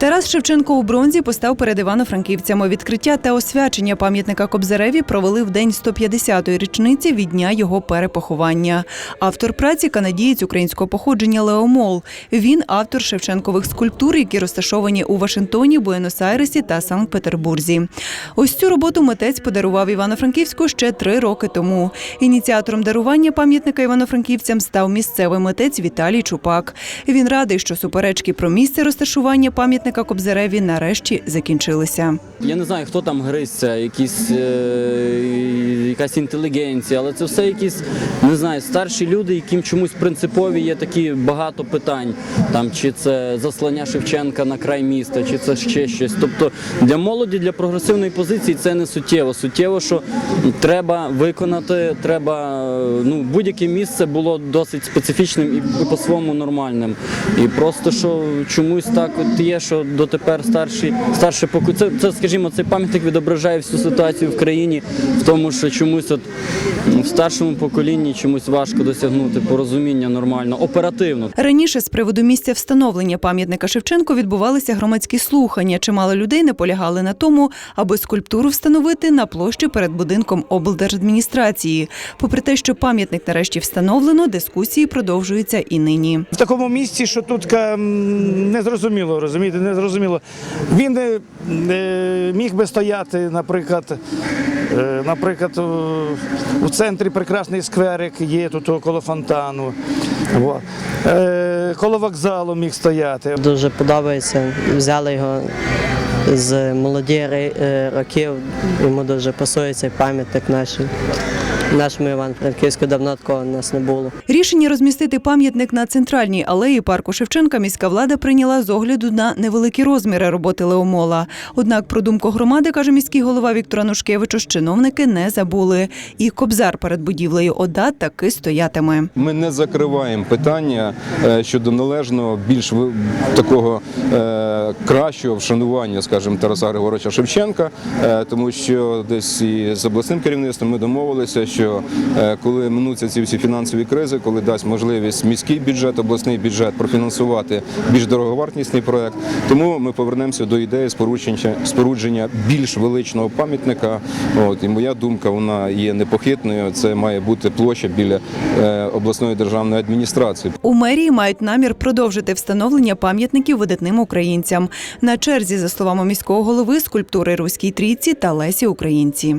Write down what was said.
Тарас Шевченко у бронзі постав перед івано-франківцями. Відкриття та освячення пам'ятника Кобзареві провели в день 150-ї річниці від дня його перепоховання. Автор праці канадієць українського походження Лео Мол. Він автор Шевченкових скульптур, які розташовані у Вашингтоні, Буенос-Айресі та Санкт-Петербурзі. Ось цю роботу митець подарував Івано-Франківську ще три роки тому. Ініціатором дарування пам'ятника івано-франківцям став місцевий митець Віталій Чупак. Він радий, що суперечки про місце розташування пам'ятника Кобзареві нарешті закінчилися. Я не знаю, хто там гризться, якісь, е, якась інтелігенція, але це все якісь, не знаю, старші люди, яким чомусь принципові є такі багато питань. Там, чи це заслання Шевченка на край міста, чи це ще щось. Тобто для молоді, для прогресивної позиції це не суттєво. Суттєво, що треба виконати, треба, ну, будь-яке місце було досить специфічним і по-своєму нормальним. І просто що чомусь так от є, що дотепер старші, старше поку... це, це, скажімо, цей пам'ятник відображає всю ситуацію в країні, в тому, що чомусь от в старшому поколінні чомусь важко досягнути порозуміння нормально, оперативно. Раніше з приводу місця встановлення пам'ятника Шевченку відбувалися громадські слухання. Чимало людей наполягали на тому, аби скульптуру встановити на площі перед будинком облдержадміністрації. Попри те, що пам'ятник нарешті встановлено, дискусії продовжуються і нині. в такому місці, що тут ка, м, незрозуміло, розумієте, незрозуміло. Він е, е, міг би стояти, наприклад, е, наприклад, у- центрі прекрасний скверик є тут около фонтану. Во. Е, коло вокзалу міг стояти. Дуже подобається. Взяли його з молоді років. Йому дуже пасує цей пам'ятник нашій. Нашому Іван-Франківську давно такого у нас не було. Рішення розмістити пам'ятник на центральній алеї парку Шевченка міська влада прийняла з огляду на невеликі розміри роботи Леомола. Однак, про думку громади, каже міський голова Віктор Анушкевич, чиновники не забули. І кобзар перед будівлею ОДА таки стоятиме. Ми не закриваємо питання е, щодо належного більш такого е, кращого вшанування, скажімо, Тараса Григоровича Шевченка, е, тому що десь і з обласним керівництвом ми домовилися, що е, коли минуться ці всі фінансові кризи, коли дасть можливість міський бюджет, обласний бюджет профінансувати більш дороговартісний проект, тому ми повернемося до ідеї спорудження, спорудження більш величного пам'ятника. От і моя думка вона є непохитною. Це має бути площа біля е, обласної державної адміністрації. У мерії мають намір продовжити встановлення пам'ятників видатним українцям. На черзі, за словами міського голови, скульптури Руській трійці та Лесі Українці.